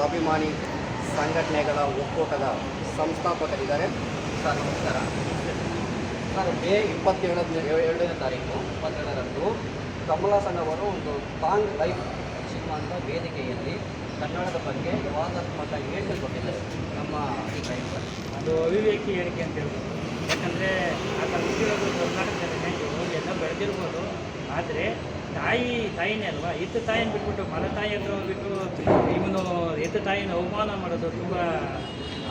ಸ್ವಾಭಿಮಾನಿ ಸಂಘಟನೆಗಳ ಒಕ್ಕೂಟದ ಸಂಸ್ಥಾಪಕರಿದ್ದಾರೆ ಸರ್, ನಮಸ್ಕಾರ. ಸರ್, ಮೇ ಇಪ್ಪತ್ತೇಳನೇ, ಎರಡನೇ ತಾರೀಕು, ಇಪ್ಪತ್ತೆರಡರಂದು ಕಮಲಾ ಸಂಘವರು ಒಂದು ಟಾಂಗ್ ಲೈಫ್ ಸಿನಿಮಾದ ವೇದಿಕೆಯಲ್ಲಿ ಕನ್ನಡದ ಬಗ್ಗೆ ವಿವಾದಾತ್ಮಕ ಹೇಳಿಕೆ ಕೊಟ್ಟಿದ್ದಾರೆ ನಮ್ಮ ಅಭಿಪ್ರಾಯ ಅದು ಅವಿವೇಕಿ ಹೇಳಿಕೆ ಅಂತ ಹೇಳ್ಬೋದು. ಯಾಕಂದರೆ ಆತ ಕರ್ನಾಟಕದಲ್ಲಿ ಎಲ್ಲ ಬೆಳೆದಿರ್ಬೋದು. ಆದರೆ ತಾಯಿ, ತಾಯಿನೇ ಅಲ್ವಾ? ಎತ್ತು ತಾಯಿನ ಬಿಟ್ಬಿಟ್ಟು, ಮಲ ತಾಯಿ ಹತ್ರ ಹೋಗ್ಬಿಟ್ಟು ಇವನು ಎತ್ತು ತಾಯಿನ ಅವಮಾನ ಮಾಡೋದು ತುಂಬ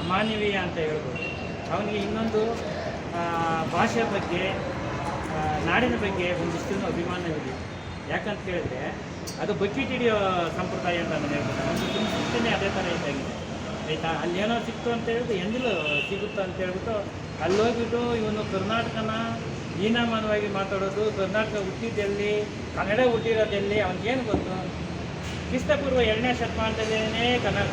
ಅಮಾನವೀಯ ಅಂತ ಹೇಳ್ಬೋದು. ಅವನಿಗೆ ಇನ್ನೊಂದು ಭಾಷೆ ಬಗ್ಗೆ ನಾಡಿನ ಬಗ್ಗೆ ಒಂದಿಷ್ಟು ಅಭಿಮಾನವಿದೆ. ಯಾಕಂತ ಕೇಳಿದ್ರೆ, ಅದು ಬಕೀಟ್ ಹಿಡಿಯೋ ಸಂಪ್ರದಾಯ ಅಂತ ನಾನು ಹೇಳ್ಬೋದು. ಒಂದು ಸಂಸ್ಕೃತಿನೇ ಅದೇ ಥರ ಇದ್ದಾಗಿದೆ ಆಯಿತಾ? ಅಲ್ಲೇನೋ ಸಿಕ್ತು ಅಂತ ಹೇಳಿದ್ರೆ, ಎಂದಿಲ್ಲೂ ಸಿಗುತ್ತೋ ಅಂತ ಹೇಳ್ಬಿಟ್ಟು, ಅಲ್ಲೋಗ್ಬಿಟ್ಟು ಇವನು ಕರ್ನಾಟಕನ ಹೀನಾಮಾನವಾಗಿ ಮಾತಾಡೋದು ಕರ್ನಾಟಕ ಹುಟ್ಟಿದ್ದೆಲ್ಲಿ, ಕನ್ನಡ ಹುಟ್ಟಿರೋದೆಲ್ಲಿ ಅವನಿಗೇನು ಗೊತ್ತು? ಕ್ರಿಸ್ತಪೂರ್ವ ಎರಡನೇ ಶತಮಾನದಲ್ಲೇ ಕನ್ನಡ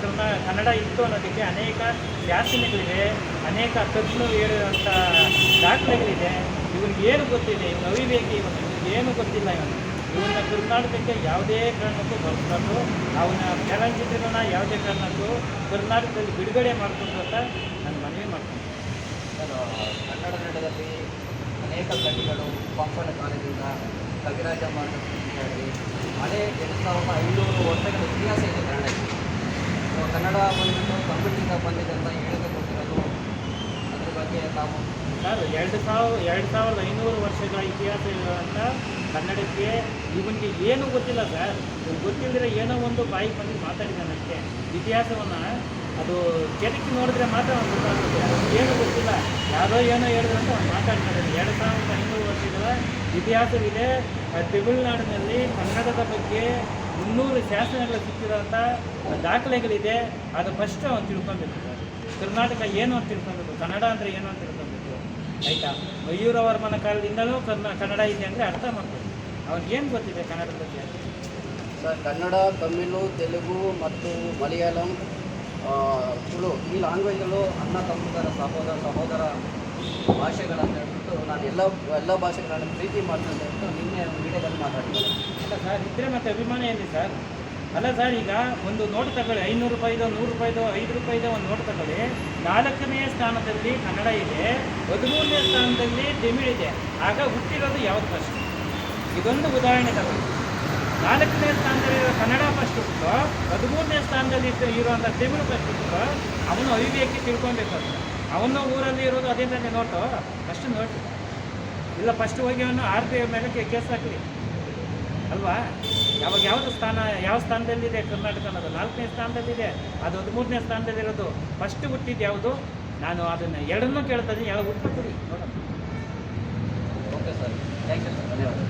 ಕನ್ನಡ ಇತ್ತು ಅನ್ನೋದಕ್ಕೆ ಅನೇಕ ವ್ಯಾಸನಗಳಿವೆ ಅನೇಕ ತಜ್ಞರು ಹೇಳಿರುವಂಥ ದಾಖಲೆಗಳಿದೆ. ಇವನಿಗೆ ಏನು ಗೊತ್ತಿದೆ? ಇವನು ಅವಿವೇಕಿ, ಇವನು ಏನು ಗೊತ್ತಿಲ್ಲ ಇವನು. ಇವನ್ನ ಕರ್ನಾಟಕಕ್ಕೆ ಯಾವುದೇ ಕಾರಣಕ್ಕೂ ಬರ್ಸ್ಬಾರ್ದು ಅವನ ಚಲನಚಿತ್ರನ ಯಾವುದೇ ಕಾರಣಕ್ಕೂ ಕರ್ನಾಟಕದಲ್ಲಿ ಬಿಡುಗಡೆ ಮಾಡಿಕೊಂಡು ಅಂತ ನಾನು ಮನವಿ ಮಾಡ್ತೀನಿ. ಕನ್ನಡ ನಾಟಕದಲ್ಲಿ ಅನೇಕ ಕವಿಗಳು ಪಂಪನ ಕಾಲದಿಂದ ಕವಿರಾಜ ಮಾರ್ಗದಲ್ಲಿ ಹಳೆ ಎರಡು ಸಾವಿರದ ಐನೂರು ವರ್ಷಗಳ ಇತಿಹಾಸ ಇದೆ ಕನ್ನಡಕ್ಕೆ. ಕನ್ನಡ ಬಂದಿದ್ದು ತಮಿಳಿನಿಂದ ಬಂದಿದೆ ಅಂತ ಹೇಳಿಕೆ ಕೊಟ್ಟಿರೋದು ಅದ್ರ ಬಗ್ಗೆ ತಾವು ಸರ್, ಎರಡು ಸಾವಿರ ಎರಡು ಸಾವಿರದ ಐನೂರು ವರ್ಷಗಳ ಇತಿಹಾಸ ಇರುವಂಥ ಕನ್ನಡಕ್ಕೆ ಇವನಿಗೆ ಏನು ಗೊತ್ತಿಲ್ಲ ಸರ್. ಗೊತ್ತಿಲ್ಲದ್ರೆ ಏನೋ ಒಂದು ಬಾಯಿಗೆ ಬಂದು ಮಾತಾಡಿದ್ದಾನಷ್ಟೇ ಇತಿಹಾಸವನ್ನು ಅದು ಕೆದಕಿ ನೋಡಿದ್ರೆ ಮಾತ್ರ ಅವ್ನು ಗೊತ್ತಾಗುತ್ತೆ. ಏನು ಗೊತ್ತಿಲ್ಲ. ಯಾರೋ ಏನೋ ಹೇಳಿದ್ರು ಅಂತ ಅವ್ನು ಮಾತಾಡ್ತಾರೆ ಎರಡು ಸಾವಿರದ ಐನೂರು ವರ್ಷಗಳ ಇತಿಹಾಸವಿದೆ. ತಮಿಳುನಾಡಿನಲ್ಲಿ ಕನ್ನಡದ ಬಗ್ಗೆ ಮುನ್ನೂರು ಶಾಸನಗಳು ಸಿಕ್ಕಿರೋಂಥ ದಾಖಲೆಗಳಿದೆ. ಅದು ಫಸ್ಟ್ ಅವ್ನು ತಿಳ್ಕೊಂಡಿರ್ತಾರೆ ಕರ್ನಾಟಕ ಏನು ಅಂತ ತಿಳ್ಕೊಬೇಕು ಕನ್ನಡ ಅಂದರೆ ಏನು ಅಂತ ತಿಳ್ಕೊಬೇಕು ಆಯಿತಾ? ಮಯೂರವರ್ಮನ ಕಾಲದಿಂದಲೂ ಕನ್ನ ಕನ್ನಡ ಇದೆ ಅಂದರೆ ಅರ್ಥ ಮಾಡ್ಕೊಳ್ಳಿ. ಅವ್ರಿಗೇನು ಗೊತ್ತಿದೆ ಕನ್ನಡದ ಬಗ್ಗೆ? ಸರ್ ಕನ್ನಡ ತಮಿಳು ತೆಲುಗು ಮತ್ತು ಮಲಯಾಳಂ ತುಳು ಈ ಲ್ಯಾಂಗ್ವೇಜ್ಗಳು ಅಣ್ಣ ತಮ್ಮದರ ಸಹೋದರ ಸಹೋದರ ಭಾಷೆಗಳಂತ ಹೇಳ್ಬಿಟ್ಟು ನಾನು ಎಲ್ಲ ಎಲ್ಲ ಭಾಷೆಗಳನ್ನು ಪ್ರೀತಿ ಮಾಡ್ತೀನಿ ಅಂತ ಹೇಳ್ಬಿಟ್ಟು ನಿನ್ನೆ ವಿಡಿಯೋದಲ್ಲಿ ಮಾತಾಡಿದ್ದಾರೆ. ಅಲ್ಲ ಸರ್ ಇದ್ರೆ ಮತ್ತೆ ಅಭಿಮಾನ ಏನಿದೆ ಸರ್? ಅಲ್ಲ ಸರ್, ಈಗ ಒಂದು ನೋಟ್ ತಗೊಳ್ಳಿ. ಐನೂರು ರೂಪಾಯಿದೋ, ನೂರು ರೂಪಾಯಿದೋ, ಐದು ರೂಪಾಯಿದೋ ಒಂದು ನೋಟ್ ತಗೊಳ್ಳಿ. ನಾಲ್ಕನೆಯ ಸ್ಥಾನದಲ್ಲಿ ಕನ್ನಡ ಇದೆ, ಹದಿಮೂರನೇ ಸ್ಥಾನದಲ್ಲಿ ತಮಿಳ್ ಇದೆ. ಆಗ ಹುಟ್ಟಿರೋದು ಯಾವ್ದು ಫಸ್ಟ್ ಇದೊಂದು ಉದಾಹರಣೆ ತಗೊಳ್ಳಿ. ನಾಲ್ಕನೇ ಸ್ಥಾನದಲ್ಲಿರೋ ಕನ್ನಡ ಫಸ್ಟ್ ಹುಟ್ಟು ಹದಿಮೂರನೇ ಸ್ಥಾನದಲ್ಲಿ ಇರುವಂಥ ತಮಿಳು ಫಸ್ಟ್ ಹುಟ್ಟು ಅವನು ಅವಿವೇಕಿ ತಿಳ್ಕೊಬೇಕು ಅವನು ಊರಲ್ಲಿ ಇರೋದು ಅದೇ ತಾನೇ ನೋಟು. First note. ಇಲ್ಲ ಫಸ್ಟ್ ಹೋಗಿ ಅವನು ಆರ್ ಪಿ ಐ ಮೇಲೆ ಕೇಸ್ ಹಾಕಲಿ. ಅಲ್ವಾ? ಯಾವಾಗ ಯಾವುದು ಸ್ಥಾನ ಯಾವ ಸ್ಥಾನದಲ್ಲಿದೆ ಕರ್ನಾಟಕ ಅನ್ನೋದು ನಾಲ್ಕನೇ ಸ್ಥಾನದಲ್ಲಿದೆ. ಅದು ಹದಿಮೂರನೇ ಸ್ಥಾನದಲ್ಲಿರೋದು. ಫಸ್ಟ್ ಹುಟ್ಟಿದ್ದು ಯಾವುದು? ನಾನು ಅದನ್ನು ಎರಡನ್ನೂ ಕೇಳ್ತಾ ಇದ್ದೀನಿ. ಯಾವ ಉತ್ತರ ಕೊಡಿ ನೋಡೋಣ. Okay sir. Thank you sir. ಧನ್ಯವಾದ.